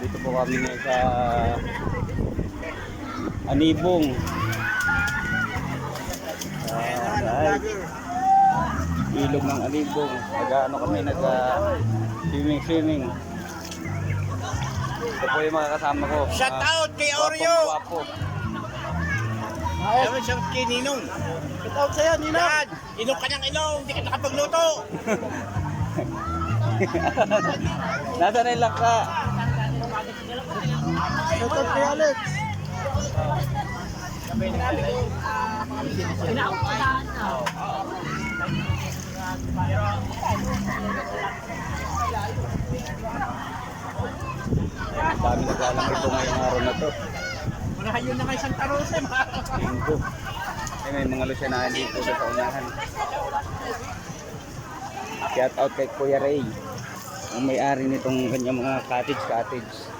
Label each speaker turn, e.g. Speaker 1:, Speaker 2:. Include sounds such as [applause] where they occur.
Speaker 1: kami ngayon sa Anibong. Ah, right. Ilog ng Anibong. Nag-ano kami, nag-swimming swimming. Ito po yung mga kasama ko.
Speaker 2: Shout
Speaker 1: Ah,
Speaker 2: out kay Oreo.
Speaker 1: gwapo.
Speaker 2: Ewan siyang kay Ninong. Shout out sa'yo, Ninong. Yan, inom ka ng inom, hindi ka nakapagluto. [laughs]
Speaker 1: Nasaan na yung langka?
Speaker 2: Shout out kay Alex.
Speaker 1: Dami naglalang ito ngayong araw na to.
Speaker 2: Manahayon na kay Santa Rosa.
Speaker 1: Linggo. Ay, may mga Lucianahan dito sa unahan. Shout out kay Kuya Ray. Ang may-ari nitong kanyang mga cottage cottage.